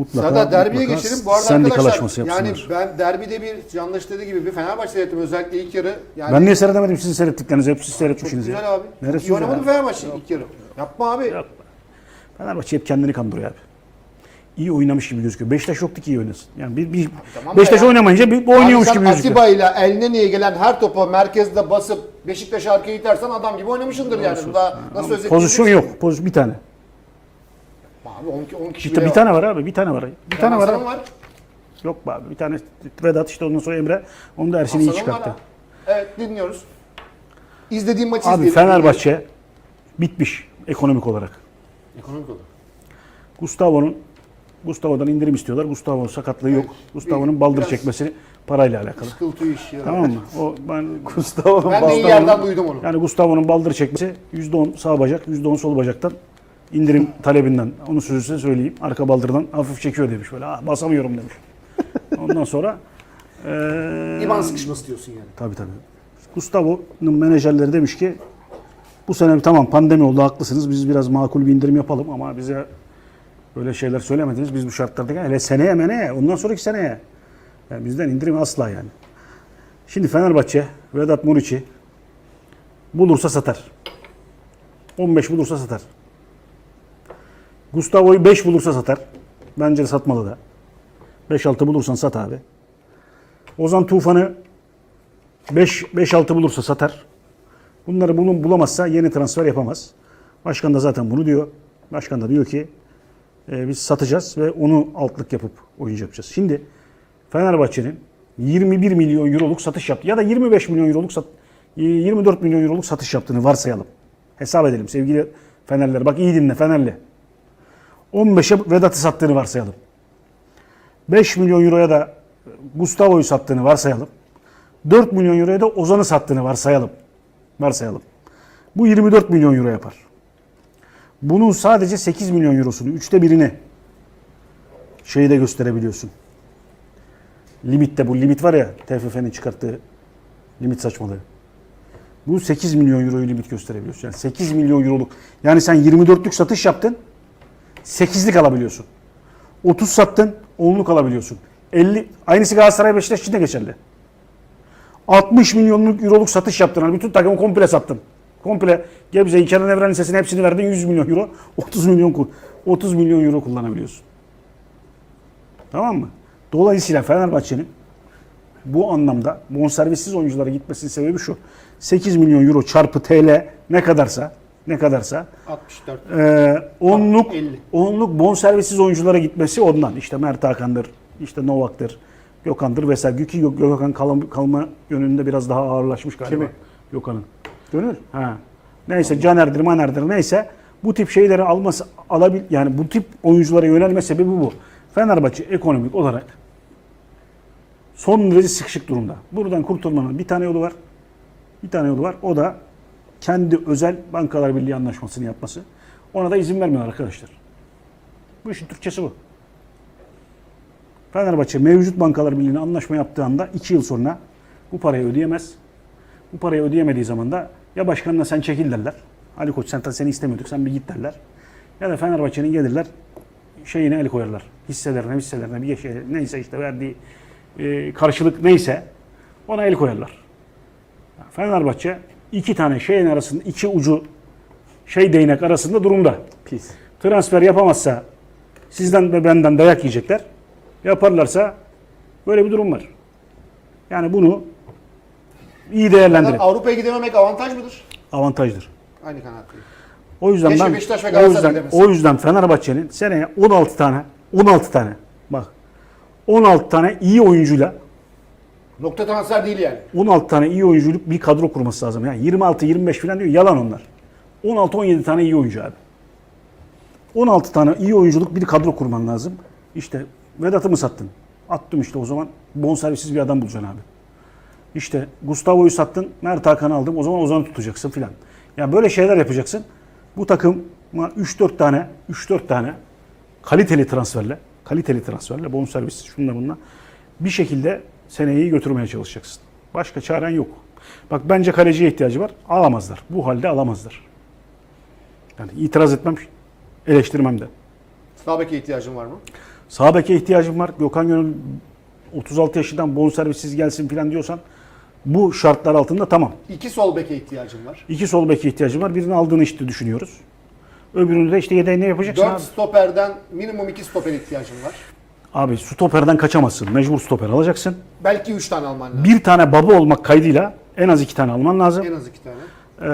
mutlaka, Serdar derbiye mutlaka geçelim. Bu arada sendikalaşması arkadaşlar yani yapsınlar. ben derbide bir Candaş dediği gibi bir Fenerbahçe seyrettim özellikle ilk yarı. Yani ben niye seyredemedim sizin seyrettiklerinizi? Hep siz çok seyretmişsiniz güzel ya. abi. Neresi İyi oynamadı güzel abi? Fenerbahçe ilk yarı. Yapma abi. Yok. Fenerbahçe hep kendini kandırıyor abi. İyi oynamış gibi gözüküyor. Beşiktaş yoktu ki iyi oynasın. Yani bir, bir tamam da Beşiktaş ya. oynamayınca bir, bu oynuyormuş Abi sen gibi gözüküyor. Atiba ile eline niye gelen her topa merkezde basıp Beşiktaş'ı arkaya itersen adam gibi oynamışsındır yani. Daha nasıl? Pozisyon yok. Pozisyon bir tane. Abi 10, 10 kişi İşte bile bir tane var abi. Bir tane var. Bir tane var. Hasan'ın abi. var. Yok be abi. Bir tane Vedat işte ondan sonra Emre. Onu da Ersin iyi Hasan'ın var çıkarttı. ha. Evet dinliyoruz. İzlediğim maçı Abi izleyelim. Fenerbahçe bitmiş ekonomik olarak. Ekonomik olarak. Gustavo'nun Gustavo'dan indirim istiyorlar. Gustavo'nun sakatlığı yok. Gustavo'nun baldır biraz- çekmesi parayla alakalı. Sıkıntı iş ya. Tamam mı? O ben Gustavo'nun Ben de iyi yerden duydum onu. Yani Gustavo'nun baldır çekmesi %10 sağ bacak, %10 sol bacaktan indirim talebinden. Onu sözü söyleyeyim. Arka baldırdan hafif çekiyor demiş böyle. "Aa, basamıyorum demiş. Ondan sonra eee İman sıkışması diyorsun yani. Tabii tabii. Gustavo'nun menajerleri demiş ki bu sene tamam pandemi oldu haklısınız. Biz biraz makul bir indirim yapalım ama bize böyle şeyler söylemediniz. Biz bu şartlarda hele seneye meneye ondan sonraki seneye. Yani bizden indirim asla yani. Şimdi Fenerbahçe Vedat Muriç'i bulursa satar. 15 bulursa satar. Gustavo'yu 5 bulursa satar. Bence de satmalı da. 5-6 bulursan sat abi. Ozan Tufan'ı 5 5-6 bulursa satar. Bunları bulun bulamazsa yeni transfer yapamaz. Başkan da zaten bunu diyor. Başkan da diyor ki e, biz satacağız ve onu altlık yapıp oyuncu yapacağız. Şimdi Fenerbahçe'nin 21 milyon euroluk satış yaptı ya da 25 milyon euroluk sat, 24 milyon euroluk satış yaptığını varsayalım. Hesap edelim sevgili Fenerler. Bak iyi dinle Fenerli. 15'e Vedat'ı sattığını varsayalım. 5 milyon euroya da Gustavo'yu sattığını varsayalım. 4 milyon euroya da Ozan'ı sattığını varsayalım. Varsayalım. Bu 24 milyon euro yapar. Bunun sadece 8 milyon eurosunu, üçte birini şeyi de gösterebiliyorsun. Limitte bu limit var ya TFF'nin çıkarttığı limit saçmalığı. Bu 8 milyon euroyu limit gösterebiliyorsun. Yani 8 milyon euroluk. Yani sen 24'lük satış yaptın. 8'lik alabiliyorsun. 30 sattın, 10'luk alabiliyorsun. 50 aynısı Galatasaray Beşiktaş için de geçerli. 60 milyonluk euroluk satış yaptın. Hani bütün takımı komple sattın. Komple Gebze'yi, Kenan Evren Lisesi'ne hepsini verdin 100 milyon euro. 30 milyon kul- 30 milyon euro kullanabiliyorsun. Tamam mı? Dolayısıyla Fenerbahçe'nin bu anlamda bonservissiz oyunculara gitmesinin sebebi şu. 8 milyon euro çarpı TL ne kadarsa ne kadarsa 64. ee, onluk 50. onluk bonservissiz oyunculara gitmesi ondan. İşte Mert Hakan'dır, işte Novak'tır, Gökhan'dır vesaire. Ki Gök- Gökhan kalma, kalma yönünde biraz daha ağırlaşmış galiba. Kimi? Gökhan'ın. Gönül. Ha. Neyse Caner'dir, Maner'dir neyse bu tip şeyleri alması alabil yani bu tip oyunculara yönelme sebebi bu. Fenerbahçe ekonomik olarak son derece sıkışık durumda. Buradan kurtulmanın bir tane yolu var. Bir tane yolu var. O da kendi özel bankalar birliği anlaşmasını yapması. Ona da izin vermiyor arkadaşlar. Bu işin Türkçesi bu. Fenerbahçe mevcut bankalar birliğine anlaşma yaptığı anda 2 yıl sonra bu parayı ödeyemez. Bu parayı ödeyemediği zaman da ya başkanına sen çekil derler. Ali Koç sen seni istemiyorduk sen bir git derler. Ya da Fenerbahçe'nin gelirler şeyine el koyarlar. Hisselerine hisselerine bir şey neyse işte verdiği e, karşılık neyse ona el koyarlar. Fenerbahçe iki tane şeyin arasında iki ucu şey değnek arasında durumda. Pis. Transfer yapamazsa sizden ve benden dayak yiyecekler. Yaparlarsa böyle bir durum var. Yani bunu iyi değerlendirin. Avrupa'ya gidememek avantaj mıdır? Avantajdır. Aynı kanaatteyim. O yüzden Keşke ben Beşiktaş ve o yüzden, o yüzden Fenerbahçe'nin seneye 16 tane 16 tane bak 16 tane iyi oyuncuyla Nokta transfer değil yani. 16 tane iyi oyunculuk bir kadro kurması lazım. Yani 26 25 falan diyor yalan onlar. 16 17 tane iyi oyuncu abi. 16 tane iyi oyunculuk bir kadro kurman lazım. İşte Vedat'ı mı sattın? Attım işte o zaman bonservissiz bir adam bulacaksın abi. İşte Gustavo'yu sattın, Mert Hakan'ı aldım. O zaman Ozan'ı tutacaksın filan. Ya böyle şeyler yapacaksın. Bu takıma 3-4 tane 3-4 tane kaliteli transferle, kaliteli transferle bonservis şunla bununla bir şekilde seneyi götürmeye çalışacaksın. Başka çaren yok. Bak bence kaleciye ihtiyacı var. Alamazlar. Bu halde alamazlar. Yani itiraz etmem, eleştirmem de. Sağ beke ihtiyacın var mı? Sağ beke ihtiyacım var. Gökhan Gönül 36 yaşından bonservissiz gelsin falan diyorsan bu şartlar altında tamam. İki sol beke ihtiyacım var. İki sol beke ihtiyacım var. Birini aldığını işte düşünüyoruz. Öbürünü de işte yedeğine yapacaksın Dört abi. stoperden minimum iki stoper ihtiyacım var. Abi stoperden kaçamazsın. Mecbur stoper alacaksın. Belki üç tane alman lazım. Bir tane baba olmak kaydıyla en az iki tane alman lazım. En az iki tane. Ee,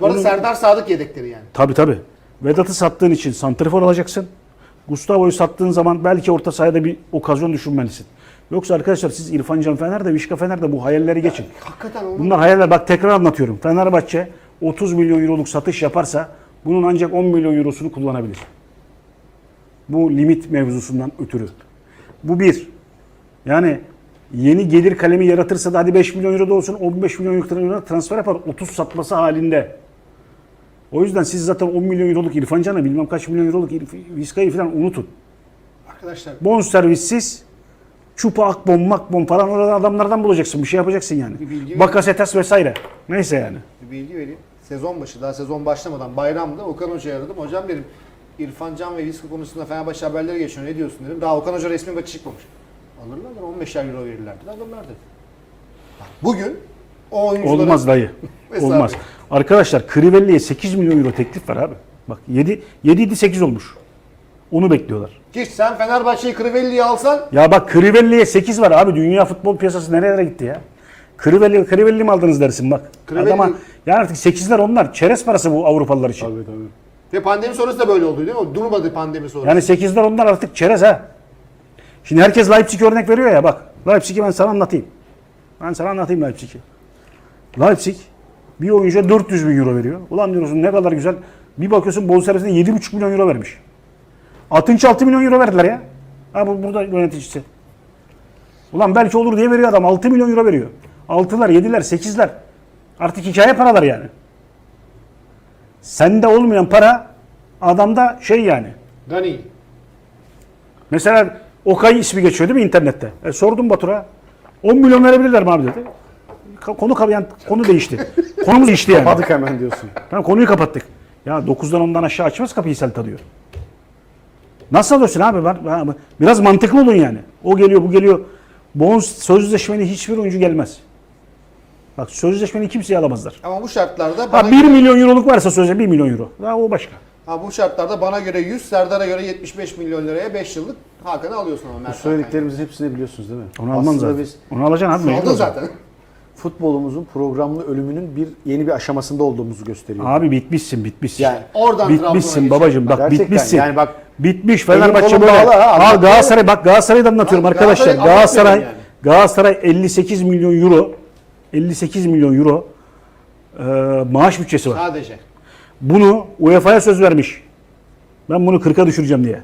Bu arada onun- Serdar Sadık yedekleri yani. Tabii tabii. Vedat'ı sattığın için santrifor alacaksın. Gustavo'yu sattığın zaman belki orta sahada bir okazyon düşünmelisin. Yoksa arkadaşlar siz İrfan Can Fener de Vişka Fener de bu hayalleri geçin. Hakikaten onu Bunlar hayaller. Bak tekrar anlatıyorum. Fenerbahçe 30 milyon euroluk satış yaparsa bunun ancak 10 milyon eurosunu kullanabilir. Bu limit mevzusundan ötürü. Bu bir. Yani yeni gelir kalemi yaratırsa da hadi 5 milyon euro da olsun 15 milyon euro transfer yapar 30 satması halinde. O yüzden siz zaten 10 milyon euroluk İrfan Can'ı bilmem kaç milyon euroluk Vizca'yı falan unutun. arkadaşlar Bon servissiz çupa akbom makbom falan oradan adamlardan bulacaksın. Bir şey yapacaksın yani. Bakasetas vesaire. Neyse yani. bir bilgi vereyim. Sezon başı daha sezon başlamadan bayramda Okan Hoca'ya aradım. Hocam dedim İrfan Can ve Vizca konusunda Fenerbahçe haberleri geçiyor. Ne diyorsun dedim. Daha Okan Hoca resmi maçı çıkmamış. Alırlarlar 15 euro verirler. dedi. Alırlar dedi. Bak, Bugün o oyuncuların... Olmaz dayı. Olmaz. Arkadaşlar Crivelli'ye 8 milyon euro teklif var abi. Bak 7 7 idi 8 olmuş. Onu bekliyorlar. Ki sen Fenerbahçe'yi Crivelli'yi alsan Ya bak Crivelli'ye 8 var abi. Dünya futbol piyasası nerelere gitti ya? Crivelli, Crivelli mi aldınız dersin bak. Crivelli- Adama yani artık 8'ler onlar. Çerez parası bu Avrupalılar için. Tabii tabii. Ve pandemi sonrası da böyle oldu değil mi? Durmadı pandemi sonrası. Yani 8'ler onlar artık çerez ha. Şimdi herkes Leipzig örnek veriyor ya bak. Leipzig'i ben sana anlatayım. Ben sana anlatayım Leipzig'i. Leipzig bir oyuncuya 400 bin euro veriyor. Ulan diyorsun ne kadar güzel. Bir bakıyorsun bonservisine 7,5 milyon euro vermiş. Atınç 6 milyon euro verdiler ya. Ha bu burada yöneticisi. Ulan belki olur diye veriyor adam. 6 milyon euro veriyor. 6'lar, 7'ler, 8'ler. Artık hikaye paralar yani. Sende olmayan para adamda şey yani. Dani. Mesela Okay ismi geçiyor değil mi internette? E, sordum Batur'a. 10 milyon verebilirler mi abi dedi. Konu yani konu değişti. Konumuz değişti yani. Kapadık hemen diyorsun. Tamam, konuyu kapattık. Ya 9'dan 10'dan aşağı açmaz kapıyı Celta diyor. Nasıl alıyorsun abi? Ben, ben- biraz mantıklı olun yani. O geliyor, bu geliyor. Bonus sözleşmeli hiçbir oyuncu gelmez. Bak sözleşmeni kimseye alamazlar. Ama bu şartlarda bana Ha 1 milyon euroluk varsa sözleşme 1 milyon euro. Ha, o başka. Ha, bu şartlarda bana göre 100, Serdar'a göre 75 milyon liraya 5 yıllık Hakan'ı alıyorsun ama Bu Mert Hakan. söylediklerimizin hepsini biliyorsunuz değil mi? Onu alman Aslında zaten. biz Onu alacaksın abi. Aldın zaten. futbolumuzun programlı ölümünün bir yeni bir aşamasında olduğumuzu gösteriyor. Abi bitmişsin, bitmişsin. Yani Oradan bitmişsin babacım. Bak Gerçekten bitmişsin. yani bak- bitmiş Fenerbahçe böyle. bağlı ha, Al anlatıyorum. Galatasaray bak Galatasaray'ı da anlatıyorum Ben arkadaşlar. Galatasaray'ı Galatasaray anlatmıyorum Galatasaray 58 milyon euro 58 milyon euro e, maaş bütçesi var. Sadece. Bunu UEFA'ya söz vermiş. Ben bunu 40'a düşüreceğim diye.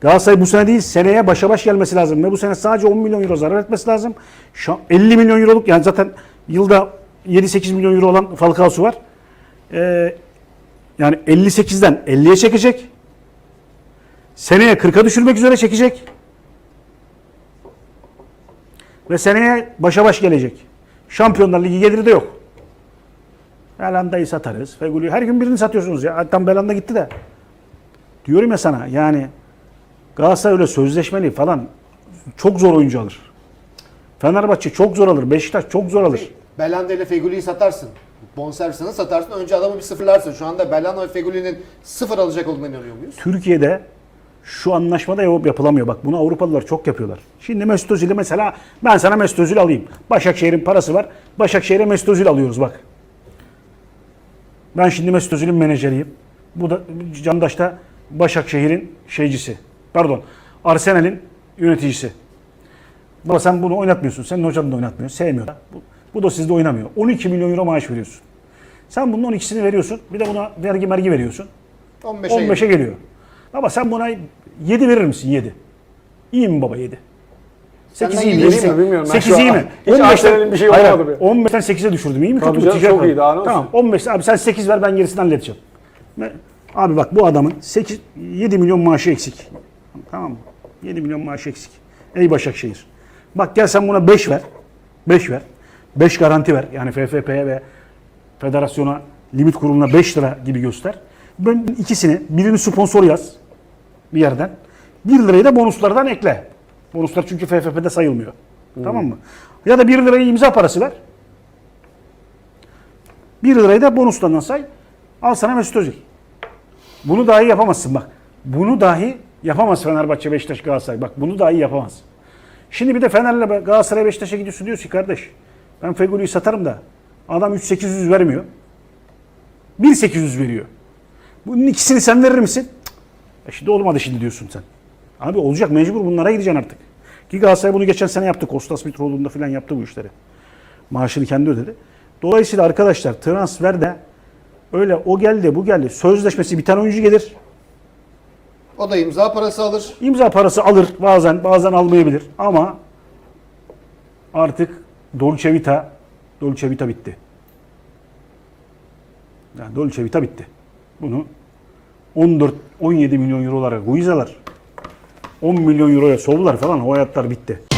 Galatasaray bu sene değil seneye başa baş gelmesi lazım. Ve bu sene sadece 10 milyon euro zarar etmesi lazım. Şu an 50 milyon euroluk yani zaten yılda 7-8 milyon euro olan Falcao'su var. Ee, yani 58'den 50'ye çekecek. Seneye 40'a düşürmek üzere çekecek. Ve seneye başa baş gelecek. Şampiyonlar Ligi geliri de yok. Belanda'yı satarız. Fegül'ü her gün birini satıyorsunuz ya. Hatta Belanda gitti de. Diyorum ya sana yani Galatasaray öyle sözleşmeli falan çok zor oyuncu alır. Fenerbahçe çok zor alır. Beşiktaş çok zor alır. Belanda ile Fegüli'yi satarsın. Bonservisini satarsın. Önce adamı bir sıfırlarsın. Şu anda Belanda ve Fegüli'nin sıfır alacak olduğuna inanıyor muyuz? Türkiye'de şu anlaşmada yap- yapılamıyor. Bak bunu Avrupalılar çok yapıyorlar. Şimdi Mesut Özil'i mesela ben sana Mesut Özil alayım. Başakşehir'in parası var. Başakşehir'e Mesut Özil alıyoruz bak. Ben şimdi Mesut Özil'in menajeriyim. Bu da Candaş da Başakşehir'in şeycisi. Pardon. Arsenal'in yöneticisi. Baba sen bunu oynatmıyorsun. Senin hocan da oynatmıyor. Sevmiyor. Bu, bu da sizde oynamıyor. 12 milyon euro maaş veriyorsun. Sen bunun 12'sini veriyorsun. Bir de buna vergi mergi veriyorsun. 15'e 15'e geliyor. Baba sen buna 7 verir misin 7? İyi mi baba 7? 8 Senden iyi mi? iyi mi? Bilmiyorum. Ben 8 şu iyi mi? hiç Arsenal'in bir şey Hayır, olmadı be. 15'ten 8'e düşürdüm. İyi mi? Tabii canım, çok iyi, daha ne? Tamam 15 abi sen 8 ver ben gerisini halledeceğim. Abi bak bu adamın 8 7 milyon maaşı eksik. Tamam mı? 7 milyon maaşı eksik. Ey Başakşehir. Bak gel sen buna 5 ver. 5 ver. 5 garanti ver. Yani FFP'ye ve federasyona limit kuruluna 5 lira gibi göster. Ben ikisini birini sponsor yaz bir yerden. 1 lirayı da bonuslardan ekle. Bonuslar çünkü FFP'de sayılmıyor. Tamam mı? Ya da 1 lirayı imza parası ver. 1 lirayı da bonuslardan say. Al sana Mesut Özil. Bunu dahi yapamazsın bak. Bunu dahi yapamaz Fenerbahçe, Beşiktaş, Galatasaray. Bak bunu dahi yapamaz. Şimdi bir de Fener'le Galatasaray, Beşiktaş'a gidiyorsun diyorsun ki kardeş ben Fegoli'yi satarım da adam 3.800 vermiyor. 1.800 veriyor. Bunun ikisini sen verir misin? E şimdi olmadı şimdi diyorsun sen. Abi olacak mecbur bunlara gideceksin artık. Ki Galatasaray bunu geçen sene yaptı. Kostas Mitroğlu'nda falan yaptı bu işleri. Maaşını kendi ödedi. Dolayısıyla arkadaşlar transferde öyle o geldi bu geldi. Sözleşmesi bir tane oyuncu gelir. O da imza parası alır. İmza parası alır bazen bazen almayabilir ama artık Dolce Vita Dolce Vita bitti. Yani Dolce Vita bitti. Bunu 14 17 milyon eurolara Guiza'lar 10 milyon euroya Sollar falan o hayatlar bitti.